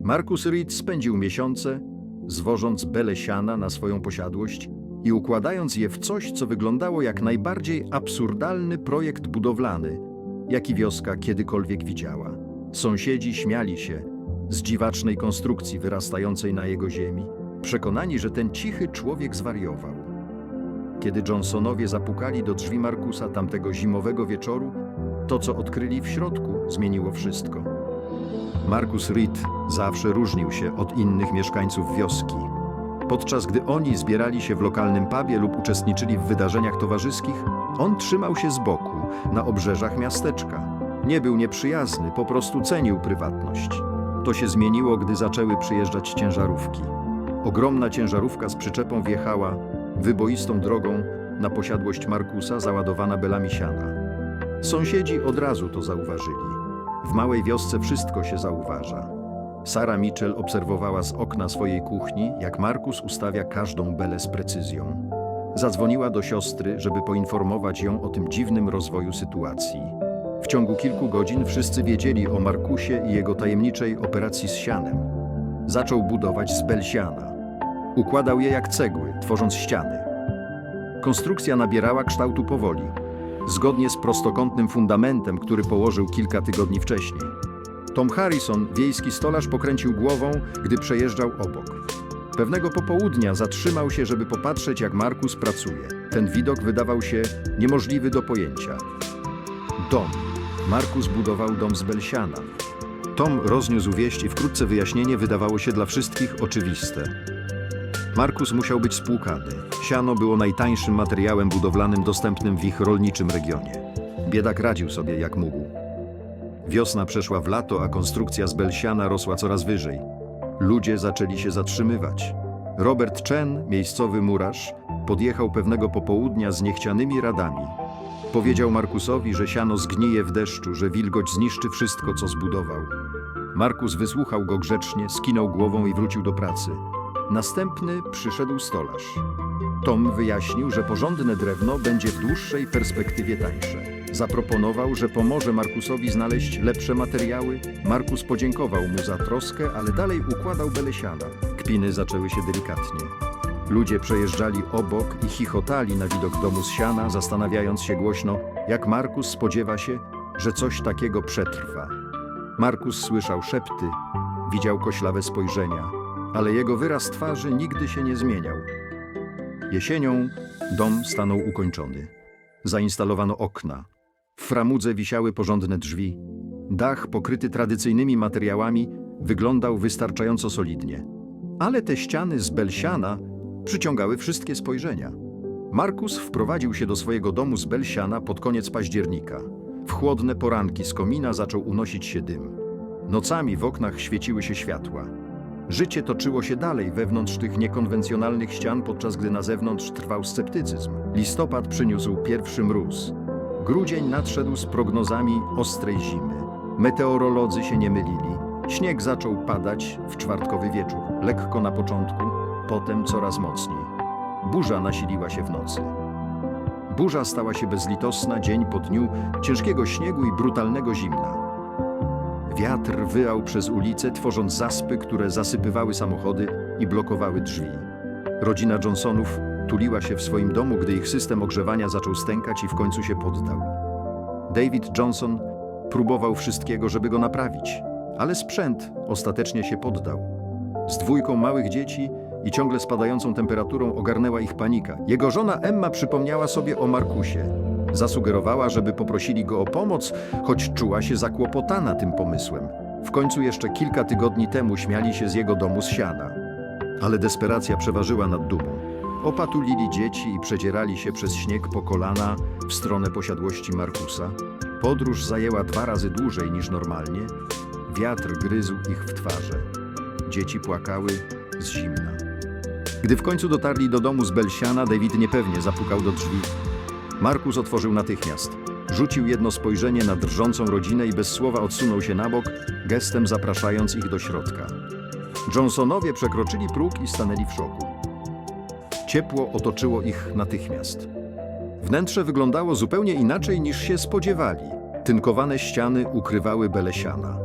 Markus Reed spędził miesiące, zwożąc bele siana na swoją posiadłość i układając je w coś, co wyglądało jak najbardziej absurdalny projekt budowlany, jaki wioska kiedykolwiek widziała. Sąsiedzi śmiali się z dziwacznej konstrukcji wyrastającej na jego ziemi, przekonani, że ten cichy człowiek zwariował. Kiedy Johnsonowie zapukali do drzwi Markusa tamtego zimowego wieczoru, to, co odkryli w środku, zmieniło wszystko. Markus Reed zawsze różnił się od innych mieszkańców wioski. Podczas gdy oni zbierali się w lokalnym pubie lub uczestniczyli w wydarzeniach towarzyskich, on trzymał się z boku, na obrzeżach miasteczka. Nie był nieprzyjazny, po prostu cenił prywatność. To się zmieniło, gdy zaczęły przyjeżdżać ciężarówki. Ogromna ciężarówka z przyczepą wjechała wyboistą drogą na posiadłość Markusa załadowana belami siana. Sąsiedzi od razu to zauważyli. W małej wiosce wszystko się zauważa. Sara Mitchell obserwowała z okna swojej kuchni, jak Markus ustawia każdą belę z precyzją. Zadzwoniła do siostry, żeby poinformować ją o tym dziwnym rozwoju sytuacji. W ciągu kilku godzin wszyscy wiedzieli o Markusie i jego tajemniczej operacji z sianem. Zaczął budować z bel siana. Układał je jak cegły, tworząc ściany. Konstrukcja nabierała kształtu powoli, zgodnie z prostokątnym fundamentem, który położył kilka tygodni wcześniej. Tom Harrison, wiejski stolarz, pokręcił głową, gdy przejeżdżał obok. Pewnego popołudnia zatrzymał się, żeby popatrzeć, jak Markus pracuje. Ten widok wydawał się niemożliwy do pojęcia. Dom. Markus budował dom z Belsiana. Tom rozniósł wieść i wkrótce wyjaśnienie wydawało się dla wszystkich oczywiste. Markus musiał być spłukany. Siano było najtańszym materiałem budowlanym dostępnym w ich rolniczym regionie. Biedak radził sobie jak mógł. Wiosna przeszła w lato, a konstrukcja z Belsiana rosła coraz wyżej. Ludzie zaczęli się zatrzymywać. Robert Chen, miejscowy murarz, podjechał pewnego popołudnia z niechcianymi radami. Powiedział Markusowi, że siano zgnije w deszczu, że wilgoć zniszczy wszystko, co zbudował. Markus wysłuchał go grzecznie, skinął głową i wrócił do pracy. Następny przyszedł stolarz. Tom wyjaśnił, że porządne drewno będzie w dłuższej perspektywie tańsze. Zaproponował, że pomoże Markusowi znaleźć lepsze materiały. Markus podziękował mu za troskę, ale dalej układał belesiana. Kpiny zaczęły się delikatnie. Ludzie przejeżdżali obok i chichotali na widok domu z siana, zastanawiając się głośno, jak Markus spodziewa się, że coś takiego przetrwa. Markus słyszał szepty, widział koślawe spojrzenia, ale jego wyraz twarzy nigdy się nie zmieniał. Jesienią dom stanął ukończony. Zainstalowano okna. W framudze wisiały porządne drzwi. Dach, pokryty tradycyjnymi materiałami, wyglądał wystarczająco solidnie. Ale te ściany z belsiana przyciągały wszystkie spojrzenia. Markus wprowadził się do swojego domu z belsiana pod koniec października. W chłodne poranki z komina zaczął unosić się dym. Nocami w oknach świeciły się światła. Życie toczyło się dalej wewnątrz tych niekonwencjonalnych ścian, podczas gdy na zewnątrz trwał sceptycyzm. Listopad przyniósł pierwszy mróz. Grudzień nadszedł z prognozami ostrej zimy. Meteorolodzy się nie mylili. Śnieg zaczął padać w czwartkowy wieczór, lekko na początku, potem coraz mocniej. Burza nasiliła się w nocy. Burza stała się bezlitosna dzień po dniu ciężkiego śniegu i brutalnego zimna. Wiatr wyał przez ulice, tworząc zaspy, które zasypywały samochody i blokowały drzwi. Rodzina Johnsonów tuliła się w swoim domu, gdy ich system ogrzewania zaczął stękać i w końcu się poddał. David Johnson próbował wszystkiego, żeby go naprawić, ale sprzęt ostatecznie się poddał. Z dwójką małych dzieci i ciągle spadającą temperaturą ogarnęła ich panika. Jego żona Emma przypomniała sobie o Markusie. Zasugerowała, żeby poprosili go o pomoc, choć czuła się zakłopotana tym pomysłem. W końcu jeszcze kilka tygodni temu śmiali się z jego domu z siana. Ale desperacja przeważyła nad dumą. Opatulili dzieci i przedzierali się przez śnieg po kolana w stronę posiadłości Markusa. Podróż zajęła dwa razy dłużej niż normalnie. Wiatr gryzł ich w twarze. Dzieci płakały z zimna. Gdy w końcu dotarli do domu z Belsiana, David niepewnie zapukał do drzwi. Markus otworzył natychmiast. Rzucił jedno spojrzenie na drżącą rodzinę i bez słowa odsunął się na bok, gestem zapraszając ich do środka. Johnsonowie przekroczyli próg i stanęli w szoku. Ciepło otoczyło ich natychmiast. Wnętrze wyglądało zupełnie inaczej niż się spodziewali. Tynkowane ściany ukrywały belesiana.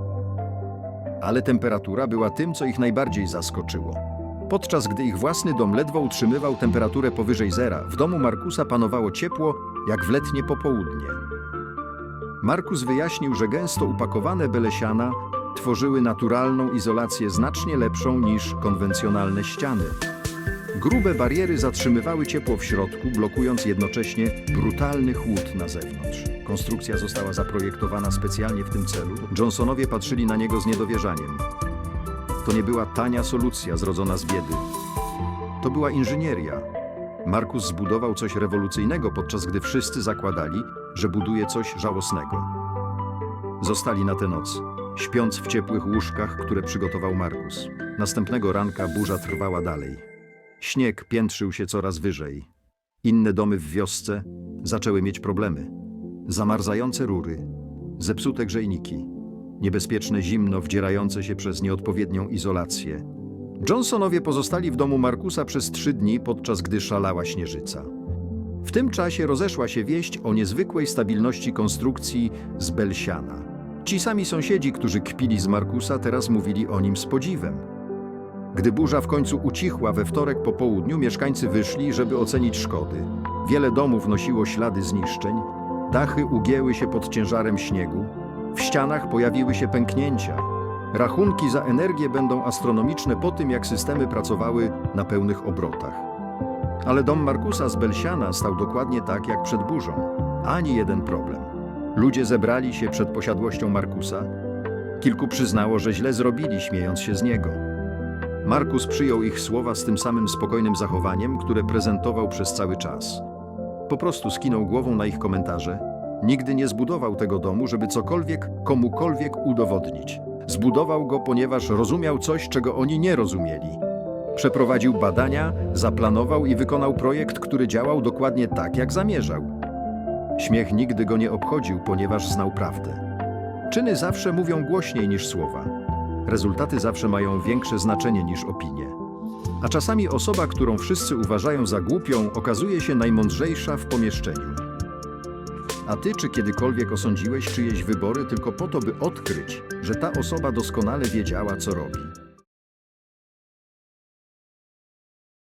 Ale temperatura była tym, co ich najbardziej zaskoczyło. Podczas gdy ich własny dom ledwo utrzymywał temperaturę powyżej zera, w domu Markusa panowało ciepło jak w letnie popołudnie. Markus wyjaśnił, że gęsto upakowane belesiana tworzyły naturalną izolację znacznie lepszą niż konwencjonalne ściany. Grube bariery zatrzymywały ciepło w środku, blokując jednocześnie brutalny chłód na zewnątrz. Konstrukcja została zaprojektowana specjalnie w tym celu. Johnsonowie patrzyli na niego z niedowierzaniem. To nie była tania solucja zrodzona z biedy. To była inżynieria. Markus zbudował coś rewolucyjnego, podczas gdy wszyscy zakładali, że buduje coś żałosnego. Zostali na tę noc, śpiąc w ciepłych łóżkach, które przygotował Markus. Następnego ranka burza trwała dalej. Śnieg piętrzył się coraz wyżej. Inne domy w wiosce zaczęły mieć problemy. Zamarzające rury, zepsute grzejniki, niebezpieczne zimno wdzierające się przez nieodpowiednią izolację. Johnsonowie pozostali w domu Markusa przez trzy dni, podczas gdy szalała śnieżyca. W tym czasie rozeszła się wieść o niezwykłej stabilności konstrukcji z Belsiana. Ci sami sąsiedzi, którzy kpili z Markusa, teraz mówili o nim z podziwem. Gdy burza w końcu ucichła we wtorek po południu, mieszkańcy wyszli, żeby ocenić szkody. Wiele domów nosiło ślady zniszczeń, dachy ugięły się pod ciężarem śniegu, w ścianach pojawiły się pęknięcia. Rachunki za energię będą astronomiczne po tym, jak systemy pracowały na pełnych obrotach. Ale dom Markusa z Belsiana stał dokładnie tak jak przed burzą. Ani jeden problem. Ludzie zebrali się przed posiadłością Markusa. Kilku przyznało, że źle zrobili, śmiejąc się z niego. Markus przyjął ich słowa z tym samym spokojnym zachowaniem, które prezentował przez cały czas. Po prostu skinął głową na ich komentarze. Nigdy nie zbudował tego domu, żeby cokolwiek komukolwiek udowodnić. Zbudował go, ponieważ rozumiał coś, czego oni nie rozumieli. Przeprowadził badania, zaplanował i wykonał projekt, który działał dokładnie tak, jak zamierzał. Śmiech nigdy go nie obchodził, ponieważ znał prawdę. Czyny zawsze mówią głośniej niż słowa. Rezultaty zawsze mają większe znaczenie niż opinie. A czasami osoba, którą wszyscy uważają za głupią, okazuje się najmądrzejsza w pomieszczeniu. A ty czy kiedykolwiek osądziłeś czyjeś wybory tylko po to, by odkryć, że ta osoba doskonale wiedziała, co robi?